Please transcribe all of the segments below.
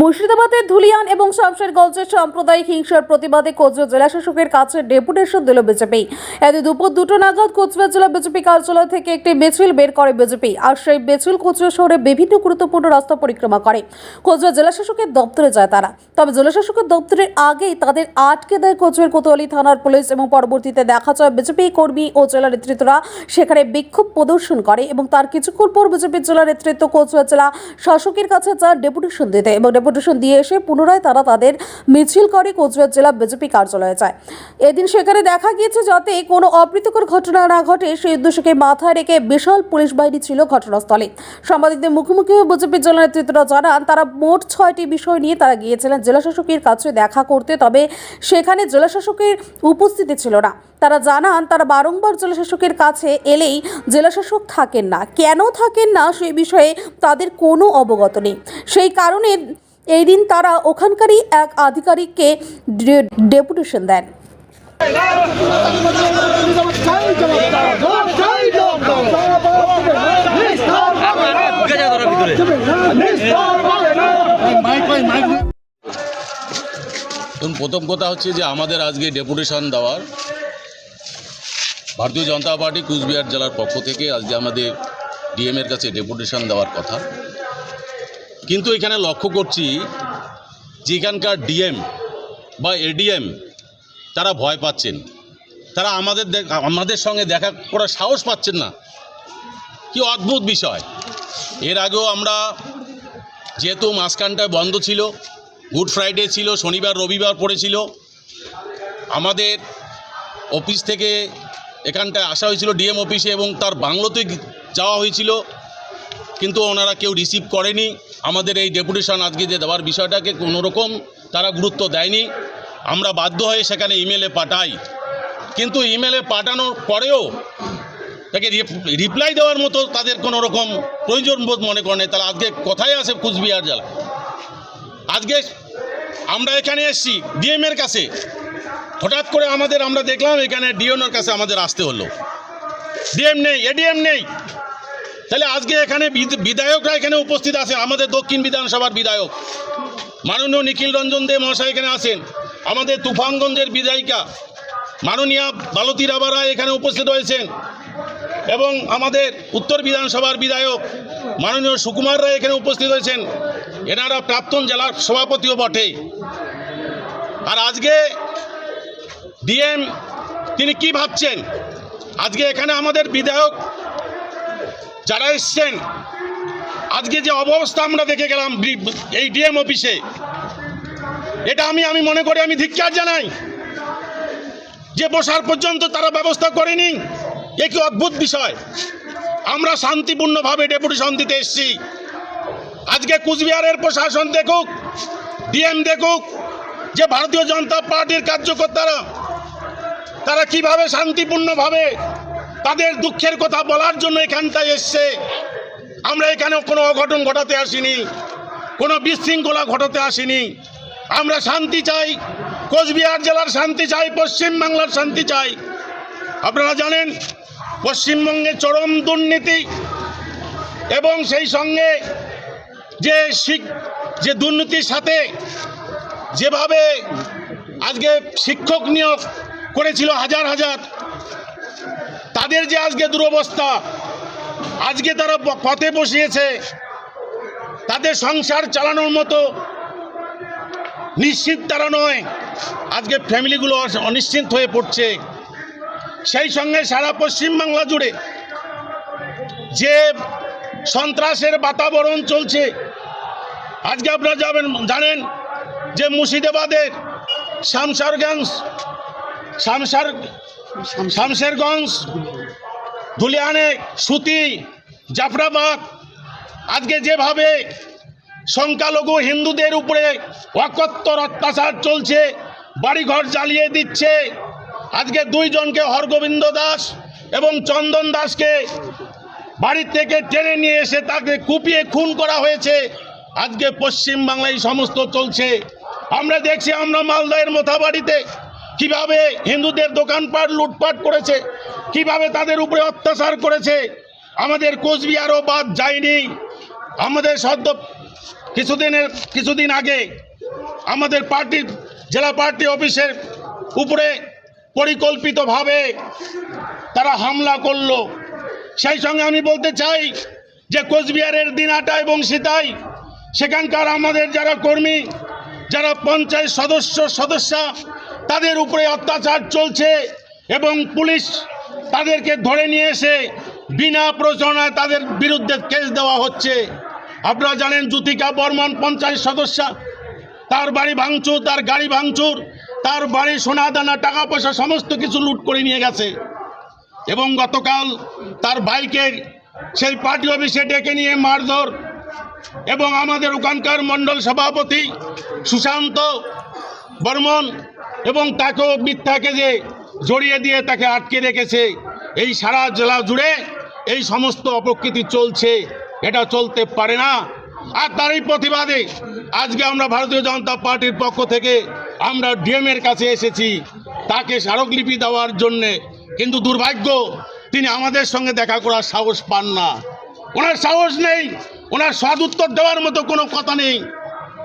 মুর্শিদাবাদের ধুলিয়ান এবং শামশেরগঞ্জের সাম্প্রদায়িক হিংসার প্রতিবাদে কোচবিহার জেলা শাসকের কাছে ডেপুটেশন দিল বিজেপি। এতে দুপুর দুটো নাগাদ কোচবিহার জেলা বিজেপি কার্যালয় থেকে একটি মিছিল বের করে বিজেপি, আর সেই মিছিল কোচবিহার শহরে বিভিন্ন গুরুত্বপূর্ণ রাস্তা পরিক্রমা করে। কোচবিহার জেলা শাসকের দপ্তরে যায় তারা। তবে জেলা শাসকের দপ্তরের আগেই তাদের আটকে দেয় কোচবিহার কোতোয়ালি থানার পুলিশ এবং পরবর্তীতে দেখা যায় বিজেপি কর্মী ও জেলা নেতৃত্বরা সেখানে বিক্ষোভ প্রদর্শন করে এবং তার কিছুক্ষণ পর বিজেপির জেলা নেতৃত্ব কোচবিহার জেলা শাসকের কাছে যান ডেপুটেশন দিতে এবং ডেপুটেশন দিয়ে এসে পুনরায় তারা তাদের মিছিল করে কোচবিহার জেলা বিজেপি কার্যালয়ে যায়। এদিন সেখানে দেখা গিয়েছে যাতে কোনো অপ্রীতিকর ঘটনা না ঘটে, সেই উদ্দেশ্যকে মাথায় রেখে বিশাল পুলিশ বাহিনী ছিল ঘটনাস্থলে। সাংবাদিকদের মুখোমুখি হয়ে বিজেপির জেলা নেতৃত্বরা জানান, তারা মোট ছয়টি বিষয় নিয়ে তারা গিয়েছিলেন জেলাশাসকের কাছে দেখা করতে, তবে সেখানে জেলাশাসকের উপস্থিতি ছিল না। তারা জানান, তারা বারংবার জেলাশাসকের কাছে এলেই জেলাশাসক থাকেন না। কেন থাকেন না, সেই বিষয়ে তাদের কোনো অবগত নেই। সেই কারণে এই দিন তারা ওখানকারই এক আধিকারিককে ডেপুটেশন দেন। প্রথম কথা হচ্ছে যে আমাদের আজকে ডেপুটেশন দেওয়ার ভারতীয় জনতা পার্টি কুচবিহার জেলার পক্ষ থেকে আজকে আমাদের ডিএমের কাছে ডেপুটেশন দেওয়ার কথা। কিন্তু এখানে লক্ষ্য করছি যে এখানকার ডিএম বা এডিএম, তারা ভয় পাচ্ছেন। তারা আমাদের আমাদের সঙ্গে দেখা করার সাহস পাচ্ছেন না। কি অদ্ভুত বিষয়। এর আগেও আমরা যেহেতু মাঝখানটায় বন্ধ ছিল, গুড ফ্রাইডে ছিল, শনিবার, রবিবার পড়েছিল, আমাদের অফিস থেকে এখানটায় আসা হয়েছিল, ডিএম অফিসে এবং তার বাংলোতে যাওয়া হয়েছিল। কিন্তু ওনারা কেউ রিসিভ করেনি। আমাদের এই ডেপুটেশন আজকে যে দেওয়ার বিষয়টাকে কোনোরকম তারা গুরুত্ব দেয়নি। আমরা বাধ্য হয়ে সেখানে ইমেলে পাঠাই। কিন্তু ইমেলে পাঠানোর পরেও তাকে রিপ্লাই দেওয়ার মতো তাদের কোনো রকম প্রয়োজন বোধ মনে করে তাহলে আজকে কোথায় আছে কুচবিহার জেলা? আজকে আমরা এখানে এসেছি ডিএমের কাছে। হঠাৎ করে আমাদের, আমরা দেখলাম এখানে ডিএমের কাছে আমাদের আসতে হলো। ডিএম নেই এডিএম নেই। তাহলে আজকে এখানে বিধায়করা এখানে উপস্থিত আছেন, আমাদের দক্ষিণ বিধানসভার বিধায়ক। মাননীয় নিখিল রঞ্জন দে মহাশয় এখানে আছেন, আমাদের তুফানগঞ্জের বিধায়িকা মাননীয় বালতি রাবারা এখানে উপস্থিত হয়েছেন, এবং আমাদের উত্তর বিধানসভার বিধায়ক মাননীয় সুকুমার রায় এখানে উপস্থিত হয়েছেন, এনারা প্রাক্তন জেলার সভাপতিও বটে। আর আজকে ডিএম, তিনি কি ভাবছেন? আজকে এখানে আমাদের বিধায়ক যারা এসছেন, আজকে যে অবস্থা আমরা দেখে গেলাম এই ডিএম অফিসে, এটা আমি আমি মনে করি, আমি ধিক্কার জানাই যে বসার পর্যন্ত তারা ব্যবস্থা করেনি। এ কি অদ্ভুত বিষয়। আমরা শান্তিপূর্ণভাবে ডেপুটেশন দিতে এসেছি। আজকে কুচবিহারের প্রশাসন দেখুক, ডিএম দেখুক, যে ভারতীয় জনতা পার্টির কার্যকর্তারা, তারা কীভাবে শান্তিপূর্ণভাবে তাদের দুঃখের কথা বলার জন্য এখানটায় এসছে। আমরা এখানে কোনো অঘটন ঘটাতে আসিনি, কোনো বিশৃঙ্খলা ঘটাতে আসিনি। আমরা শান্তি চাই, কোচবিহার জেলার শান্তি চাই, পশ্চিমবাংলার শান্তি চাই। আপনারা জানেন, পশ্চিমবঙ্গে চরম দুর্নীতি এবং সেই সঙ্গে যে যে দুর্নীতির সাথে যেভাবে আজকে শিক্ষক নিয়োগ করেছিল হাজার হাজার তাদের যে আজকে দুরবস্থা, আজকে তারা পথে বসিয়েছে, তাদের সংসার চালানোর মতো নিশ্চিত তারা নয়। আজকে ফ্যামিলিগুলো অনিশ্চিত হয়ে পড়ছে। সেই সঙ্গে সারা পশ্চিমবাংলা জুড়ে যে সন্ত্রাসের বাতাবরণ চলছে, আজকে আপনারা যাবেন, জানেন যে মুর্শিদাবাদের শামসারগঞ্জ, শামসার শামশেরগঞ্জ ধুলিয়ানে সুতি জাফরাবাদ আজকে যেভাবে সংখ্যালঘু হিন্দুদের উপরে অকত্তর অত্যাচার চলছে, বাড়িঘর জ্বালিয়ে দিচ্ছে, আজকে দুইজনকে হরগোবিন্দ দাস এবং চন্দন দাসকে বাড়ির থেকে টেনে নিয়ে এসে তাকে কুপিয়ে খুন করা হয়েছে। আজকে পশ্চিম বাংলায় সমস্ত চলছে। আমরা দেখছি আমরা মালদায়ের মোথাবাড়িতে কীভাবে হিন্দুদের দোকানপাট লুটপাট করেছে? কীভাবে তাদের উপরে অত্যাচার করেছে? আমাদের কোচবিহারও বাদ যায়নি। আমাদের সদ্য কিছুদিনের, কিছুদিন আগে আমাদের পার্টির জেলা পার্টি অফিসের উপরে পরিকল্পিতভাবে তারা হামলা করল। সেই সঙ্গে আমি বলতে চাই যে কোচবিহারের দিনাটা এবং সীতাই, সেখানকার আমাদের যারা কর্মী, যারা পঞ্চায়েত সদস্য, সদস্যা তাদের উপরে অত্যাচার চলছে এবং পুলিশ তাদেরকে ধরে নিয়ে এসে বিনা প্রচারণায় তাদের বিরুদ্ধে কেস দেওয়া হচ্ছে। আপনারা জানেন জ্যোতিকা বর্মন পঞ্চায়েত সদস্যা, তার বাড়ি ভাঙচুর, তার গাড়ি ভাঙচুর, তার বাড়ি সোনা দানা টাকা পয়সা সমস্ত কিছু লুট করে নিয়ে গেছে। এবং গতকাল তার বাইকের সেই পার্টি অফিসে ডেকে নিয়ে মারধর এবং আমাদের ওখানকার মণ্ডল সভাপতি সুশান্ত বর্মন এবং তাকেও মিথ্যাকে যে জড়িয়ে দিয়ে তাকে আটকে রেখেছে, এই সারা জেলা জুড়ে এই সমস্ত অপকৃতি চলছে, এটা চলতে পারে না। আর তারই প্রতিবাদে আজকে আমরা ভারতীয় জনতা পার্টির পক্ষ থেকে আমরা ডিএমের কাছে এসেছি, তাকে স্মারকলিপি দেওয়ার জন্যে। কিন্তু দুর্ভাগ্য, তিনি আমাদের সঙ্গে দেখা করার সাহস পান না। ওনার সাহস নেই, ওনার সদ উত্তর দেওয়ার মতো কোনো কথা নেই।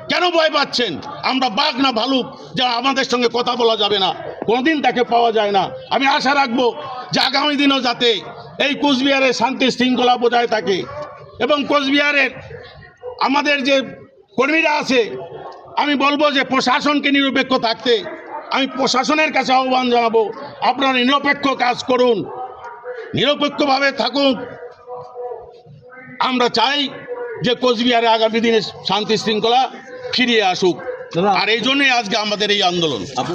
কেন ভয় পাচ্ছেন? আমরা বাঘ না ভালুক যা আমাদের সঙ্গে কথা বলা যাবে না। কোনোদিন তাকে পাওয়া যায় না। আমি আশা রাখব যে আগামী দিনও যাতে এই কোচবিহারের শান্তি শৃঙ্খলা বজায় থাকে। এবং কোচবিহারের আমাদের যে কর্মীরা আছে, আমি বলব যে প্রশাসনকে নিরপেক্ষ থাকতে, আমি প্রশাসনের কাছে আহ্বান জানাব, আপনারা নিরপেক্ষ কাজ করুন। নিরপেক্ষভাবে থাকুন। আমরা চাই যে কোচবিহারে আগামী দিনে শান্তি শৃঙ্খলা ফিরিয়ে আসুক। আর এই জন্যই আজকে আমাদের এই আন্দোলন।